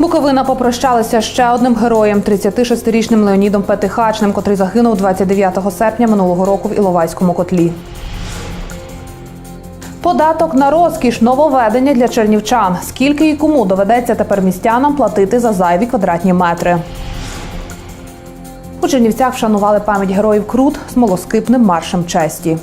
Буковина попрощалася ще одним героєм 36-річним Леонідом Петихачним, котрий загинув 29 серпня минулого року в Іловайському котлі. Податок на розкіш нововведення для чернівчан. Скільки і кому доведеться тепер містянам платити за зайві квадратні метри? У Чернівцях вшанували пам'ять героїв Крут смолоскипним маршем честі.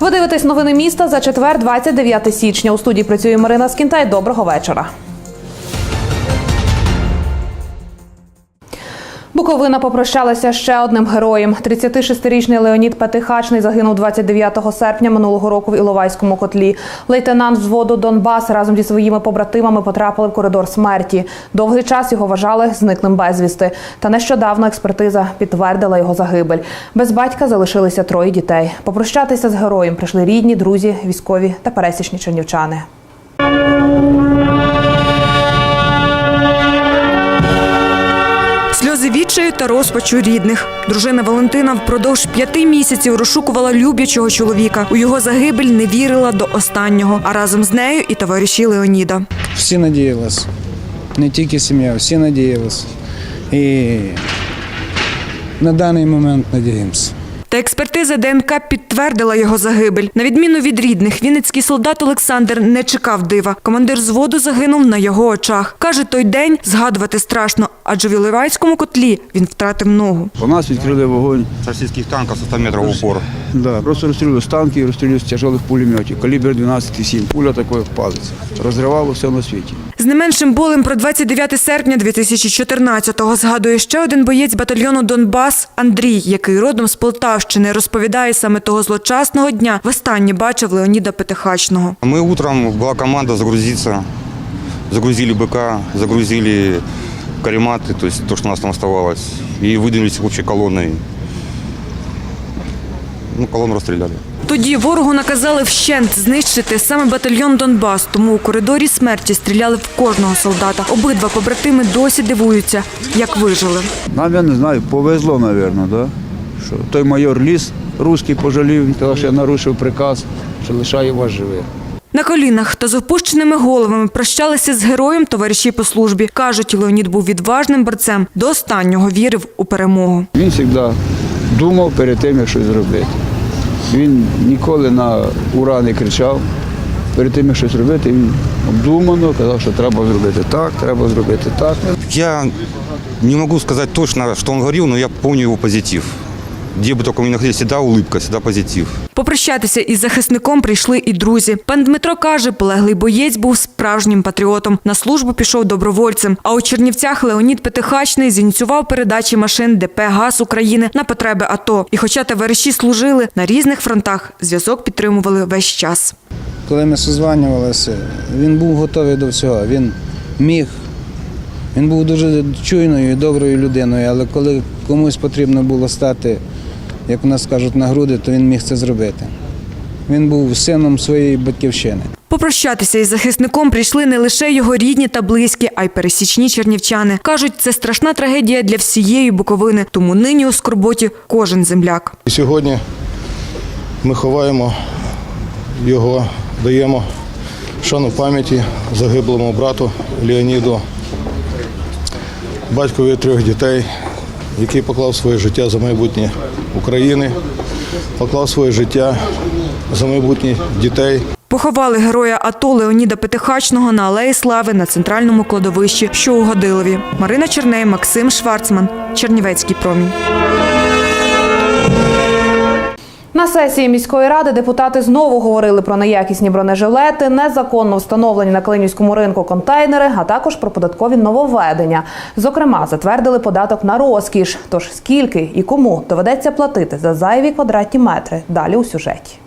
Ви дивитесь новини міста за четвер, 29 січня. У студії працює Марина Скінтай. Доброго вечора. Буковина попрощалася ще одним героєм. 36-річний Леонід Петихачний загинув 29 серпня минулого року в Іловайському котлі. Лейтенант взводу Донбас разом зі своїми побратимами потрапили в коридор смерті. Довгий час його вважали зниклим безвісти. Та нещодавно експертиза підтвердила його загибель. Без батька залишилися троє дітей. Попрощатися з героєм прийшли рідні, друзі, військові та пересічні чернівчани. Та розпачу рідних. Дружина Валентина впродовж п'яти місяців розшукувала люблячого чоловіка. У його загибель не вірила до останнього, а разом з нею і товариші Леоніда. Всі надіялись. Не тільки сім'я, всі надіялись. І на даний момент надіємося. Та експертиза ДНК підтвердила його загибель. На відміну від рідних, вінницький солдат Олександр не чекав дива. Командир зводу загинув на його очах. Каже, той день згадувати страшно, адже в Іловайському котлі він втратив ногу. По нас відкрили вогонь. с российских танков со 100 метров в упор. Да, просто розстрілювали з танків, розстрілювали з тяжелих пулеметів. Калібр 12,7. Пуля такою як палець. Розривало все на світі. З не меншим болем про 29 серпня 2014-го згадує ще один боєць батальйону Донбас Андрій, який родом з Полтавщини, розповідає саме того злочасного дня. Востаннє бачив Леоніда Петихачного. Мы утром, была команда загрузиться. Загрузили БК, загрузили карематы, то есть то, что у нас там оставалось. И выдвинулись общей колонной. Ну, колонну расстреляли. Тоді ворогу наказали вщент знищити саме батальйон Донбас, тому у коридорі смерті стріляли в кожного солдата. Обидва побратими досі дивуються, як вижили. Нам, я не знаю, повезло, мабуть, да? що той майор ліс, русський пожалів, казав, що я нарушив приказ, що лишаю вас живих. На колінах та з опущеними головами прощалися з героєм товариші по службі. Кажуть, Леонід був відважним борцем, до останнього вірив у перемогу. Він завжди думав перед тим, як щось зробити. Він ніколи на ура не кричав. Перед тим, як щось робити, він обдумано казав, що треба зробити так, треба зробити так. Я не можу сказати точно, що він говорив, але я помню його позитив Где бы только мы ни находились, всегда улыбка, всегда позитив. Попрощатися із захисником прийшли і друзі. Пан Дмитро каже, полеглий боєць був справжнім патріотом. На службу пішов добровольцем. А у Чернівцях Леонід Петихачний зініціював передачі машин ДП «ГАЗ України на потреби АТО. І хоча товариші служили на різних фронтах, зв'язок підтримували весь час. Коли ми созванювалися, він був готовий до всього. Він міг. він був дуже чуйною і доброю людиною, але коли комусь потрібно було стати, як у нас кажуть, на груди, то він міг це зробити. Він був сином своєї батьківщини. Попрощатися із захисником прийшли не лише його рідні та близькі, а й пересічні чернівчани. Кажуть, це страшна трагедія для всієї Буковини, тому нині у скорботі кожен земляк. Сьогодні ми ховаємо його, даємо шану пам'яті загиблому брату Леоніду, батькові трьох дітей, який поклав своє життя за майбутнє України, поклав своє життя за майбутнє дітей. Поховали героя АТО Леоніда Петихачного на Алеї Слави на центральному кладовищі, що у Годилові. Марина Черней, Максим Шварцман, Чернівецький промінь. На сесії міської ради депутати знову говорили про неякісні бронежилети, незаконно встановлені на Клинівському ринку контейнери, а також про податкові нововведення. Зокрема, затвердили податок на розкіш. Тож скільки і кому доведеться платити за зайві квадратні метри? Далі у сюжеті.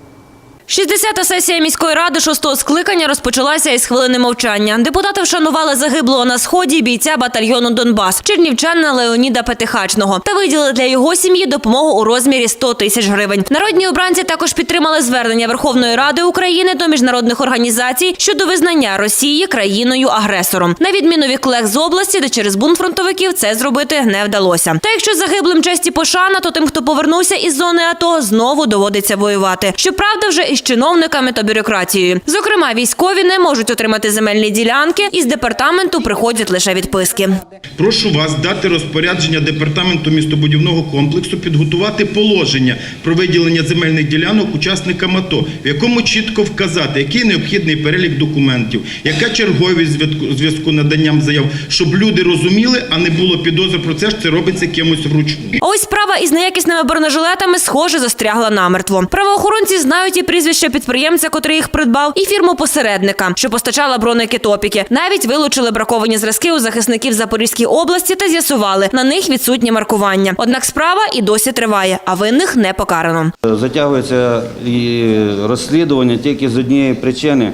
60-та сесія міської ради шостого скликання розпочалася із хвилини мовчання. Депутати вшанували загиблого на сході бійця батальйону Донбас чернівчанина Леоніда Петихачного та виділили для його сім'ї допомогу у розмірі 100 тисяч гривень. Народні обранці також підтримали звернення Верховної Ради України до міжнародних організацій щодо визнання Росії країною агресором. На відміну від колег з області, де через бунт фронтовиків це зробити не вдалося. Та якщо загиблим честі пошана, то тим, хто повернувся із зони АТО, знову доводиться воювати. Щоправда, вже із чиновниками та бюрократією. Зокрема, військові не можуть отримати земельні ділянки, і з департаменту приходять лише відписки. Прошу вас дати розпорядження департаменту містобудівного комплексу підготувати положення про виділення земельних ділянок учасникам АТО, в якому чітко вказати, який необхідний перелік документів, яка черговість зв'язку- наданням заяв, щоб люди розуміли, а не було підозри про це, що це робиться кимось вручну. Ось справа із неякісними бронежилетами, схоже, застрягла намертво. Правоохоронці знають і прізвище підприємця, котрий їх придбав, і фірму посередника, що постачала броники топіки. Навіть вилучили браковані зразки у захисників Запорізькій області та з'ясували, на них відсутнє маркування. Однак справа і досі триває, а винних не покарано. Затягується і розслідування тільки з однієї причини.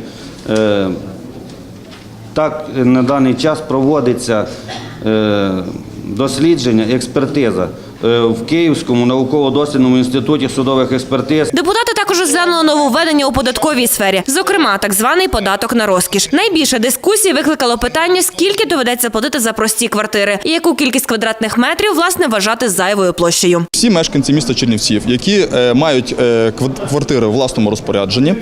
Е, Так на даний час проводиться е, дослідження, експертиза е, в Київському науково-дослідному інституті судових експертиз. Депутати також розглянули нововведення у податковій сфері, зокрема, так званий податок на розкіш. Найбільше дискусій викликало питання, скільки доведеться платити за прості квартири, і яку кількість квадратних метрів власне вважати зайвою площею. Всі мешканці міста Чернівців, які е, мають е, квартири в власному розпорядженні,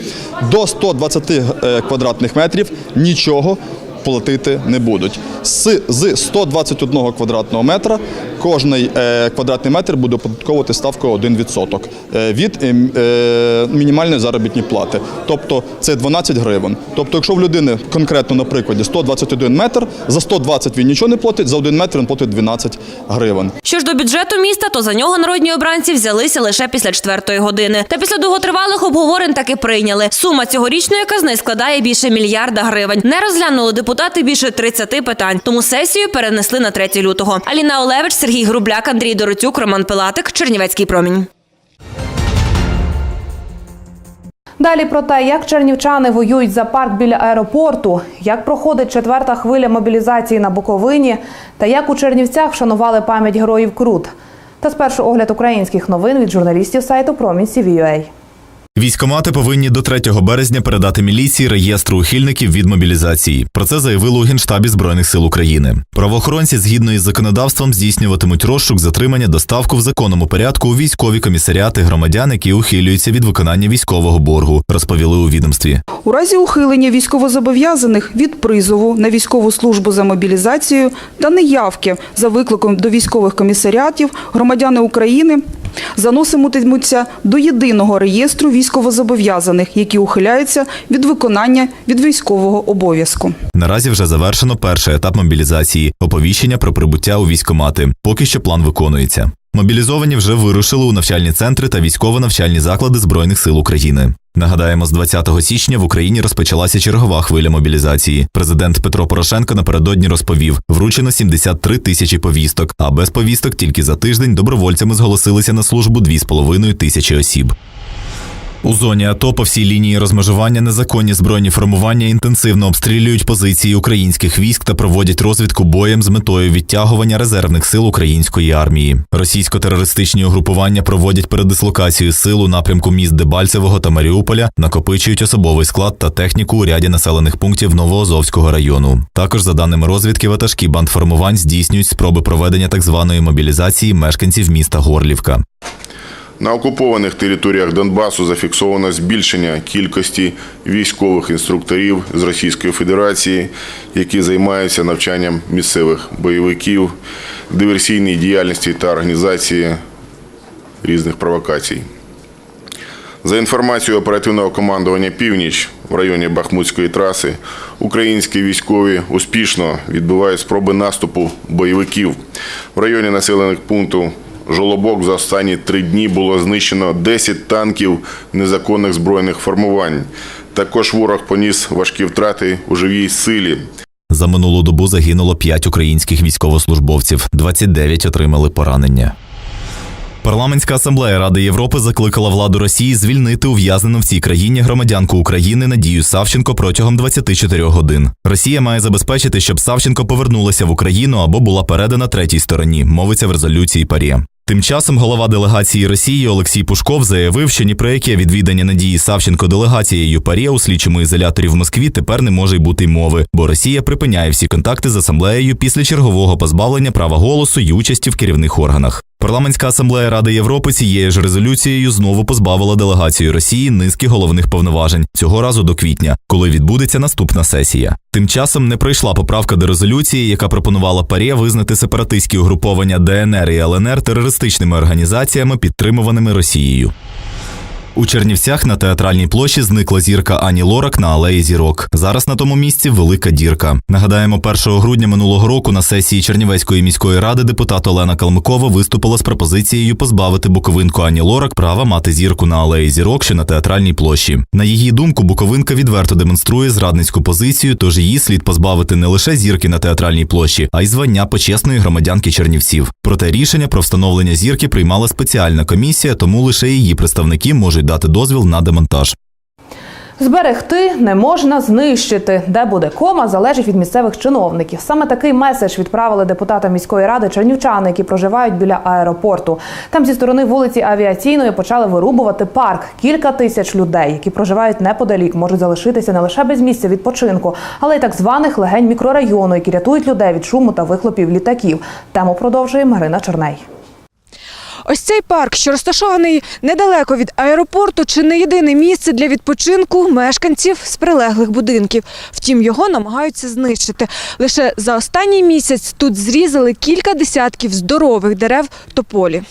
до 120 е, квадратних метрів нічого платити не будуть. З, з 121 квадратного метра кожний е, квадратний метр буде оподатковувати ставкою 1% е, від е, мінімальної заробітної плати. Тобто це 12 гривень. Тобто, якщо в людини конкретно на прикладі 121 метр, за 120 він нічого не платить, за 1 метр він платить 12 гривень. Що ж до бюджету міста, то за нього народні обранці взялися лише після четвертої години. Та після довготривалих обговорень таки прийняли. Сума цьогорічної казни складає більше мільярда гривень. Не розглянули депутати більше 30 питань, тому сесію перенесли на 3 лютого. Аліна Олевич, Сергій Грубляк, Андрій Доротюк, Роман Пилатик, Чернівецький промінь. Далі про те, як чернівчани воюють за парк біля аеропорту, як проходить четверта хвиля мобілізації на Буковині, та як у Чернівцях вшанували пам'ять героїв Крут. Та спершу огляд українських новин від журналістів сайту Промінь CVUA. Військомати повинні до 3 березня передати міліції реєстр ухильників від мобілізації. Про це заявили у Генштабі Збройних сил України. Правоохоронці, згідно із законодавством, здійснюватимуть розшук, затримання, доставку в законному порядку у військові комісаріати громадян, які ухилюються від виконання військового боргу, розповіли у відомстві. У разі ухилення військовозобов'язаних від призову на військову службу за мобілізацією та неявки за викликом до військових комісаріатів громадяни України заноситимуться до єдиного реєстру військовозобов'язаних, які ухиляються від виконання від військового обов'язку. Наразі вже завершено перший етап мобілізації оповіщення про прибуття у військомати. Поки що план виконується. Мобілізовані вже вирушили у навчальні центри та військово-навчальні заклади Збройних сил України. Нагадаємо, з 20 січня в Україні розпочалася чергова хвиля мобілізації. Президент Петро Порошенко напередодні розповів: вручено 73 тисячі повісток, а без повісток тільки за тиждень добровольцями зголосилися на службу 2,5 тисячі осіб. У зоні АТО по всій лінії розмежування незаконні збройні формування інтенсивно обстрілюють позиції українських військ та проводять розвідку боєм з метою відтягування резервних сил української армії. Російсько-терористичні угрупування проводять передислокацію сил у напрямку міст Дебальцевого та Маріуполя, накопичують особовий склад та техніку у ряді населених пунктів Новоазовського району. Також, за даними розвідки, ватажки бандформувань здійснюють спроби проведення так званої мобілізації мешканців міста Горлівка. На окупованих територіях Донбасу зафіксовано збільшення кількості військових інструкторів з Російської Федерації, які займаються навчанням місцевих бойовиків, диверсійній діяльності та організації різних провокацій. За інформацією оперативного командування Північ в районі Бахмутської траси, українські військові успішно відбивають спроби наступу бойовиків. В районі населених пунктів Жолобок за останні три дні було знищено 10 танків незаконних збройних формувань. Також ворог поніс важкі втрати у живій силі. За минулу добу загинуло 5 українських військовослужбовців, 29 отримали поранення. Парламентська асамблея Ради Європи закликала владу Росії звільнити ув'язнену в цій країні громадянку України Надію Савченко протягом 24 годин. Росія має забезпечити, щоб Савченко повернулася в Україну або була передана третій стороні, мовиться в резолюції ПАРЄ. Тим часом голова делегації Росії Олексій Пушков заявив, що ні про яке відвідання Надії Савченко делегацією ПАРЄ у слідчому ізоляторі в Москві тепер не може й бути мови, бо Росія припиняє всі контакти з асамблеєю після чергового позбавлення права голосу й участі в керівних органах. Парламентська асамблея Ради Європи цією ж резолюцією знову позбавила делегацію Росії низки головних повноважень цього разу до квітня, коли відбудеться наступна сесія. Тим часом не пройшла поправка до резолюції, яка пропонувала ПАРЄ визнати сепаратистські угруповання ДНР і ЛНР терористичними організаціями, підтримуваними Росією. У Чернівцях на театральній площі зникла зірка Ані Лорак на алеї зірок. Зараз на тому місці велика дірка. Нагадаємо, 1 грудня минулого року на сесії Чернівецької міської ради депутат Олена Калмикова виступила з пропозицією позбавити буковинку Ані Лорак права мати зірку на алеї зірок, що на театральній площі. На її думку, буковинка відверто демонструє зрадницьку позицію, тож її слід позбавити не лише зірки на театральній площі, а й звання почесної громадянки Чернівців. Проте рішення про встановлення зірки приймала спеціальна комісія, тому лише її представники можуть дати дозвіл на демонтаж. Зберегти не можна знищити. Де буде кома, залежить від місцевих чиновників. Саме такий меседж відправили депутатам міської ради чернівчани, які проживають біля аеропорту. Там зі сторони вулиці Авіаційної почали вирубувати парк. Кілька тисяч людей, які проживають неподалік, можуть залишитися не лише без місця відпочинку, але й так званих легень мікрорайону, які рятують людей від шуму та вихлопів літаків. Тему продовжує Марина Чорней. Ось цей парк, що розташований недалеко від аеропорту, чи не єдине місце для відпочинку мешканців з прилеглих будинків. Втім, його намагаються знищити. Лише за останній місяць тут зрізали кілька десятків здорових дерев тополі.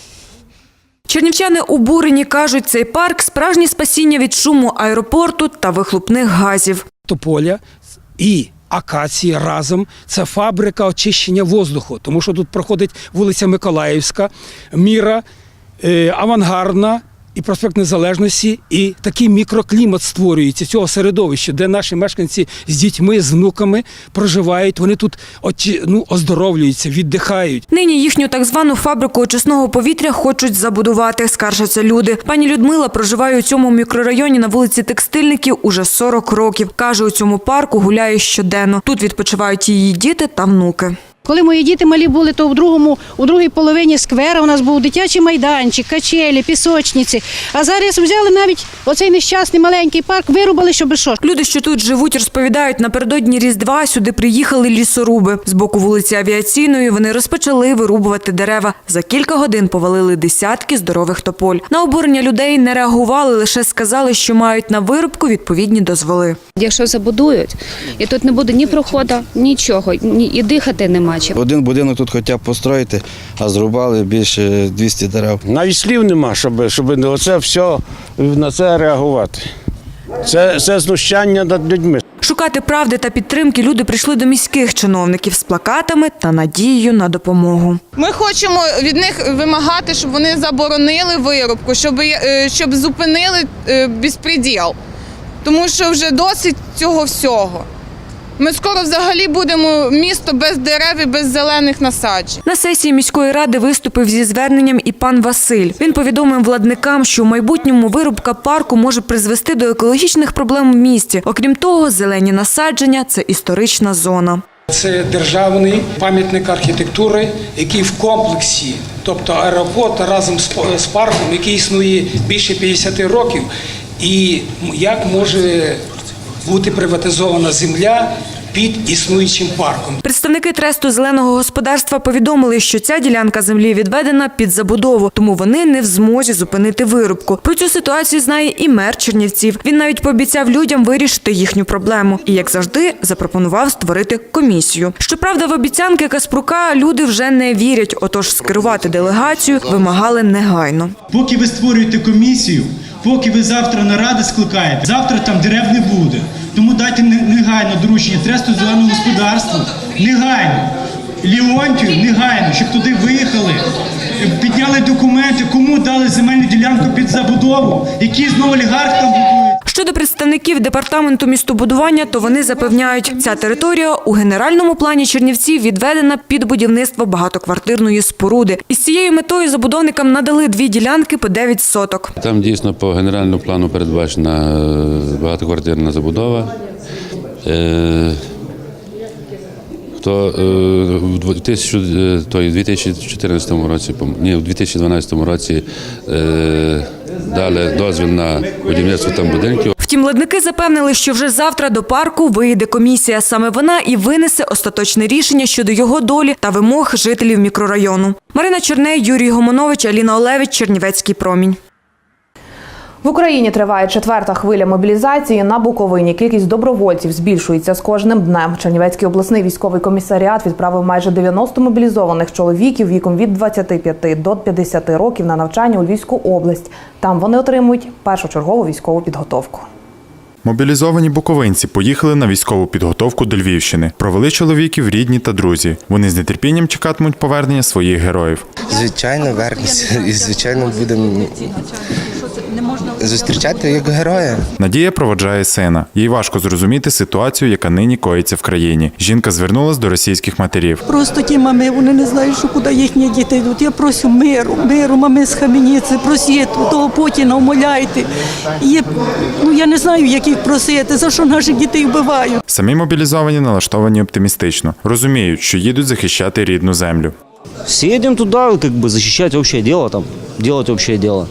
Чернівчани обурені кажуть, цей парк справжнє спасіння від шуму аеропорту та вихлопних газів. тополя і акації разом. Це фабрика очищення воздуху, тому що тут проходить вулиця Миколаївська, Міра, е, Авангардна. І проспект Незалежності, і такий мікроклімат створюється цього середовища, де наші мешканці з дітьми, з внуками проживають. Вони тут ну, оздоровлюються, віддихають. Нині їхню так звану фабрику очисного повітря хочуть забудувати, скаржаться люди. Пані Людмила проживає у цьому мікрорайоні на вулиці Текстильників уже 40 років. Каже, у цьому парку гуляє щоденно. Тут відпочивають її діти та внуки. Коли мої діти малі були, то в другому, у другій половині сквера у нас був дитячий майданчик, качелі, пісочниці. А зараз взяли навіть оцей нещасний маленький парк, вирубали, щоб що. Люди, що тут живуть, розповідають, напередодні Різдва сюди приїхали лісоруби. З боку вулиці Авіаційної вони розпочали вирубувати дерева. За кілька годин повалили десятки здорових тополь. На обурення людей не реагували, лише сказали, що мають на вирубку відповідні дозволи. Якщо забудують, і тут не буде ні проходу, нічого, ні, і дихати нема чим. Один будинок тут хоча б построїти, а зрубали більше 200 дерев. Навіть слів нема, щоб, щоб оце все на це реагувати. Це, це знущання над людьми. Шукати правди та підтримки люди прийшли до міських чиновників з плакатами та надією на допомогу. Ми хочемо від них вимагати, щоб вони заборонили вирубку, щоб, е, щоб зупинили е, безпреділ. Тому що вже досить цього всього. Ми скоро взагалі будемо місто без дерев і без зелених насаджень. На сесії міської ради виступив зі зверненням і пан Василь. Він повідомив владникам, що в майбутньому вирубка парку може призвести до екологічних проблем в місті. Окрім того, зелені насадження це історична зона. Це державний пам'ятник архітектури, який в комплексі, тобто аеропорт разом з парком, який існує більше 50 років, і як може бути приватизована земля під існуючим парком. Представники тресту зеленого господарства повідомили, що ця ділянка землі відведена під забудову, тому вони не в змозі зупинити вирубку. Про цю ситуацію знає і мер Чернівців. Він навіть пообіцяв людям вирішити їхню проблему і, як завжди, запропонував створити комісію. Щоправда, в обіцянки Каспрука люди вже не вірять, отож скерувати делегацію вимагали негайно. Поки ви створюєте комісію, поки ви завтра наради скликаєте, завтра там дерев не буде. Тому дайте негайно доручення Тресту зеленого господарства, негайно. Ліонтію негайно, щоб туди виїхали, підняли документи, кому дали земельну ділянку під забудову, які знову олігарх там будують. Щодо представників департаменту містобудування, то вони запевняють, ця територія у генеральному плані Чернівців відведена під будівництво багатоквартирної споруди. Із цією метою забудовникам надали дві ділянки по 9 соток. Там дійсно по генеральному плану передбачена е, багатоквартирна забудова. Е, То е, в 2000, е, 2014 році, ні, в 2012 році дали дозвіл на будівництво там будинків. Втім, ледники запевнили, що вже завтра до парку виїде комісія. Саме вона і винесе остаточне рішення щодо його долі та вимог жителів мікрорайону. Марина Черней, Юрій Гомонович, Аліна Олевич, Чернівецький промінь. В Україні триває четверта хвиля мобілізації. На Буковині кількість добровольців збільшується з кожним днем. Чернівецький обласний військовий комісаріат відправив майже 90 мобілізованих чоловіків віком від 25 до 50 років на навчання у Львівську область. Там вони отримують першочергову військову підготовку. Мобілізовані буковинці поїхали на військову підготовку до Львівщини. Провели чоловіків рідні та друзі. Вони з нетерпінням чекатимуть повернення своїх героїв. Звичайно, вернуся і звичайно будемо зустрічати як героя. Надія проводжає сина. Їй важко зрозуміти ситуацію, яка нині коїться в країні. Жінка звернулась до російських матерів. Просто ті мами, вони не знають, що куди їхні діти йдуть. Я прошу миру, миру, мами з Хам'яниці, просіть того Путіна, умоляйте. І, ну я не знаю, як їх просити, за що наших дітей вбивають. Самі мобілізовані налаштовані оптимістично, розуміють, що їдуть захищати рідну землю. Все едем туда, как бы защищать общее дело, там, делать общее дело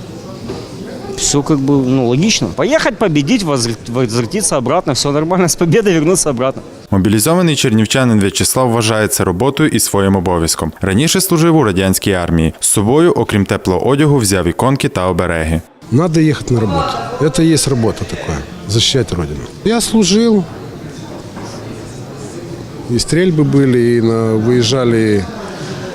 Все как бы, ну, логично. Поехать, победить, возр- возвратиться обратно, все нормально, с победой вернуться обратно. Мобілізований чернівчанин В'ячеслав вважає це роботою і своїм обов'язком. Раніше служив у радянській армії. З собою, окрім теплого одягу, взяв іконки та обереги. Надо ехать на работу. Это и есть работа такая, защищать Родину. Я служил, и стрельбы были, и на, выезжали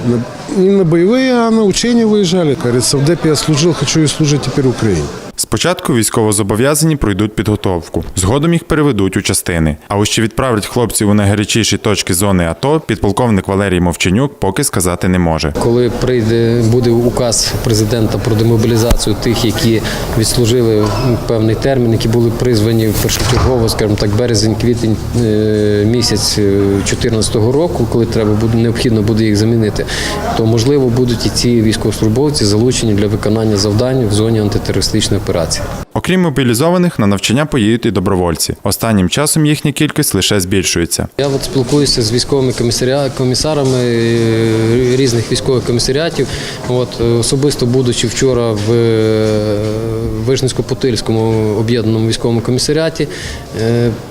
на, не на боевые, а на учения выезжали. Как говорится, в ДЭПе я служил, хочу и служить теперь Украине. Спочатку військовозобов'язані пройдуть підготовку, згодом їх переведуть у частини. А ось чи відправлять хлопців у найгарячіші точки зони АТО, підполковник Валерій Мовчанюк поки сказати не може. Коли прийде буде указ президента про демобілізацію тих, які відслужили певний термін, які були призвані першочергово, скажімо так, березень, квітень е, місяць 2014 року, коли треба буде необхідно буде їх замінити, то можливо будуть і ці військовослужбовці залучені для виконання завдань в зоні антитерористичної операції. Окрім мобілізованих, на навчання поїдуть і добровольці. Останнім часом їхня кількість лише збільшується. Я от спілкуюся з військовими комісарами е, різних військових комісаріатів. От е, особисто будучи вчора в е, Вижницько-Путильському об'єднаному військовому комісаріаті,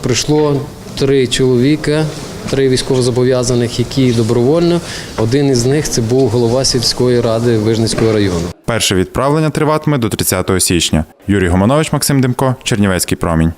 прийшло три чоловіка. Три військовозобов'язаних, які добровольно. Один із них це був голова сільської ради Вижницького району. Перше відправлення триватиме до 30 січня. Юрій Гоманович, Максим Демко, Чернівецький промінь.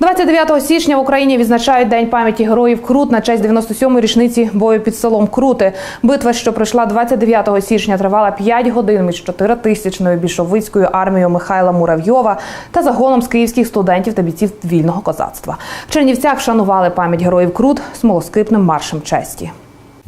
29 січня в Україні відзначають День пам'яті героїв Крут на честь 97-ї річниці бою під селом Крути. Битва, що пройшла 29 січня, тривала 5 годин між 4-тисячною більшовицькою армією Михайла Муравйова та загоном з київських студентів та бійців вільного козацтва. В Чернівцях вшанували пам'ять героїв Крут смолоскипним маршем честі.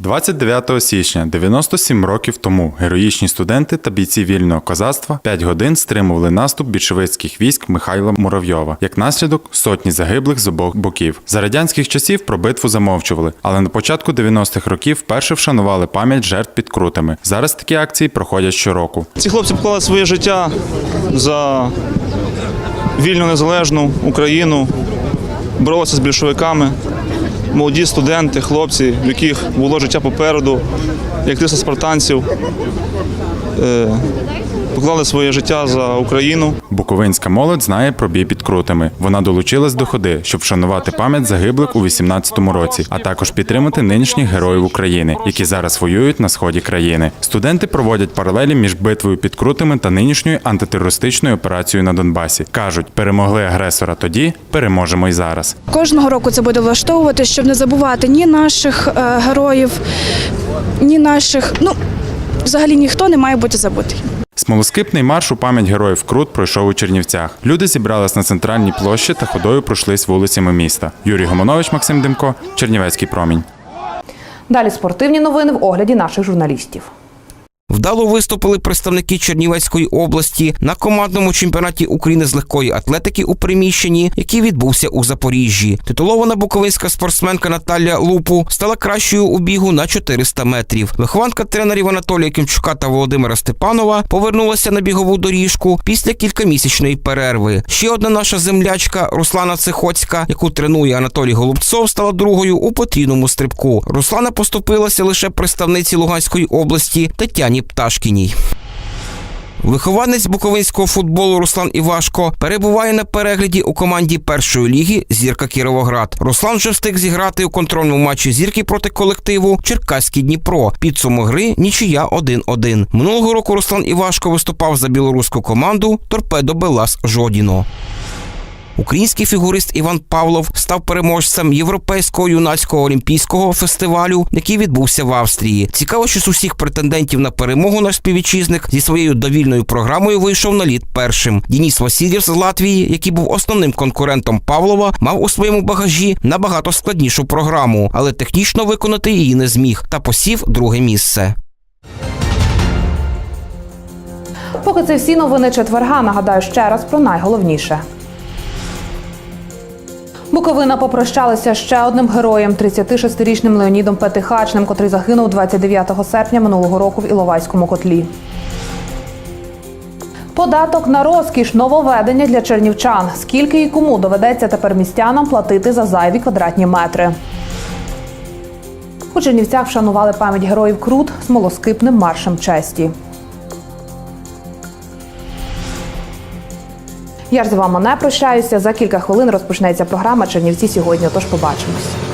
29 січня, 97 років тому, героїчні студенти та бійці вільного козацтва 5 годин стримували наступ більшовицьких військ Михайла Муравйова. Як наслідок, сотні загиблих з обох боків. За радянських часів про битву замовчували, але на початку 90-х років вперше вшанували пам'ять жертв під крутами. Зараз такі акції проходять щороку. Ці хлопці поклали своє життя за вільну незалежну Україну, боролися з більшовиками. Молоді студенти, хлопці, в яких було життя попереду, як 300 спартанців, е, поклали своє життя за Україну. Буковинська молодь знає про бій під крутами. Вона долучилась до ходи, щоб вшанувати пам'ять загиблих у 18-му році, а також підтримати нинішніх героїв України, які зараз воюють на сході країни. Студенти проводять паралелі між битвою під крутами та нинішньою антитерористичною операцією на Донбасі. кажуть, перемогли агресора тоді, переможемо й зараз. Кожного року це буде влаштовувати, щоб не забувати ні наших е, героїв, ні наших. Ну взагалі ніхто не має бути забутий. Смолоскипний марш у пам'ять героїв Крут пройшов у Чернівцях. Люди зібрались на центральній площі та ходою пройшлись вулицями міста. Юрій Гомонович, Максим Демко, Чернівецький промінь. Далі спортивні новини в огляді наших журналістів. Вдало виступили представники Чернівецької області на командному чемпіонаті України з легкої атлетики у приміщенні, який відбувся у Запоріжжі. Титулована буковинська спортсменка Наталя Лупу стала кращою у бігу на 400 метрів. Вихованка тренерів Анатолія Кімчука та Володимира Степанова повернулася на бігову доріжку після кількамісячної перерви. Ще одна наша землячка Руслана Цихоцька, яку тренує Анатолій Голубцов, стала другою у потрійному стрибку. Руслана поступилася лише представниці Луганської області Тетяні Пташкіній. Вихованець буковинського футболу Руслан Івашко перебуває на перегляді у команді першої ліги Зірка Кіровоград. Руслан вже встиг зіграти у контрольному матчі зірки проти колективу Черкаський Дніпро. Підсумок гри нічия 1-1. Минулого року Руслан Івашко виступав за білоруську команду Торпедо Белас Жодіно. Український фігурист Іван Павлов став переможцем європейського юнацького олімпійського фестивалю, який відбувся в Австрії. Цікаво, що з усіх претендентів на перемогу наш співвітчизник зі своєю довільною програмою вийшов на лід першим. Дініс Васильєв з Латвії, який був основним конкурентом Павлова, мав у своєму багажі набагато складнішу програму, але технічно виконати її не зміг та посів друге місце. Поки це всі новини четверга. Нагадаю ще раз про найголовніше. Буковина попрощалася ще одним героєм 36-річним Леонідом Петихачним, котрий загинув 29 серпня минулого року в Іловайському котлі. Податок на розкіш нововведення для чернівчан. Скільки і кому доведеться тепер містянам платити за зайві квадратні метри? У Чернівцях вшанували пам'ять героїв Крут смолоскипним маршем честі. Я ж з вами не прощаюся. За кілька хвилин розпочнеться програма Чернівці сьогодні. Тож побачимось.